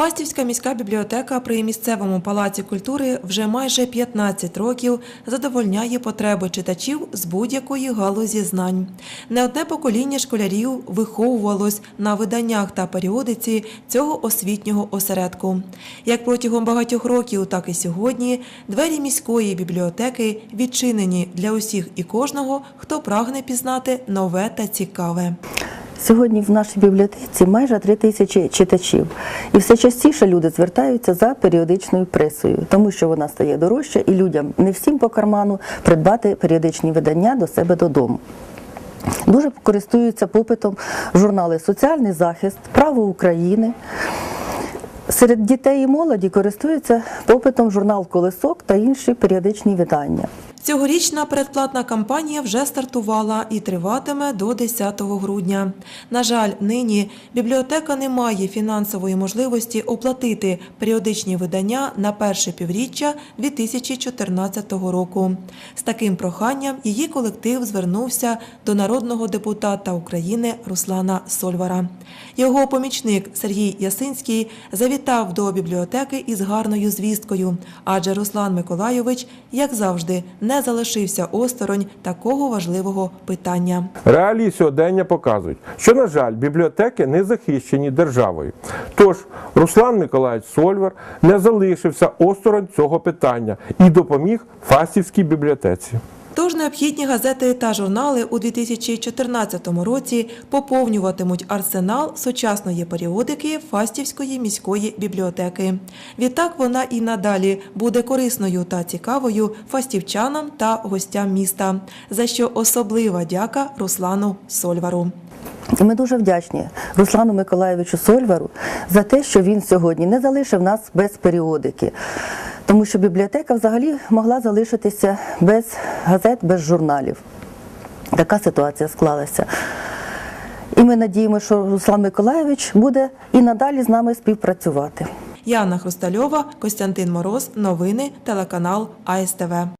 Фастівська міська бібліотека при місцевому палаці культури вже майже 15 років задовольняє потреби читачів з будь-якої галузі знань. Не одне покоління школярів виховувалось на виданнях та періодиці цього освітнього осередку. Як протягом багатьох років, так і сьогодні двері міської бібліотеки відчинені для усіх і кожного, хто прагне пізнати нове та цікаве. Сьогодні в нашій бібліотеці майже три тисячі читачів, і все частіше люди звертаються за періодичною пресою, тому що вона стає дорожча, і людям не всім по карману придбати періодичні видання до себе додому. Дуже користуються попитом журнали Соціальний захист, Право України. Серед дітей і молоді користуються попитом журнал Колесок та інші періодичні видання. Цьогорічна передплатна кампанія вже стартувала і триватиме до 10 грудня. На жаль, нині бібліотека не має фінансової можливості оплатити періодичні видання на перше півріччя 2014 року. З таким проханням її колектив звернувся до народного депутата України Руслана Сольвара. Його помічник Сергій Ясинський завітав до бібліотеки із гарною звісткою, адже Руслан Миколайович, як завжди, не залишився осторонь такого важливого питання. Реалії сьогодення показують, що, на жаль, бібліотеки не захищені державою. Тож Руслан Миколаївич Сольвер не залишився осторонь цього питання і допоміг Фастівській бібліотеці. Необхідні газети та журнали у 2014 році поповнюватимуть арсенал сучасної періодики Фастівської міської бібліотеки. Відтак вона і надалі буде корисною та цікавою фастівчанам та гостям міста, за що особлива дяка Руслану Сольвару. Ми дуже вдячні Руслану Миколаєвичу Сольвару за те, що він сьогодні не залишив нас без періодики. Тому що бібліотека взагалі могла залишитися без газет, без журналів. Така ситуація склалася. І ми надіємося, що Руслан Миколаєвич буде і надалі з нами співпрацювати. Яна Хрустальова, Костянтин Мороз. Новини, телеканал АСТВ.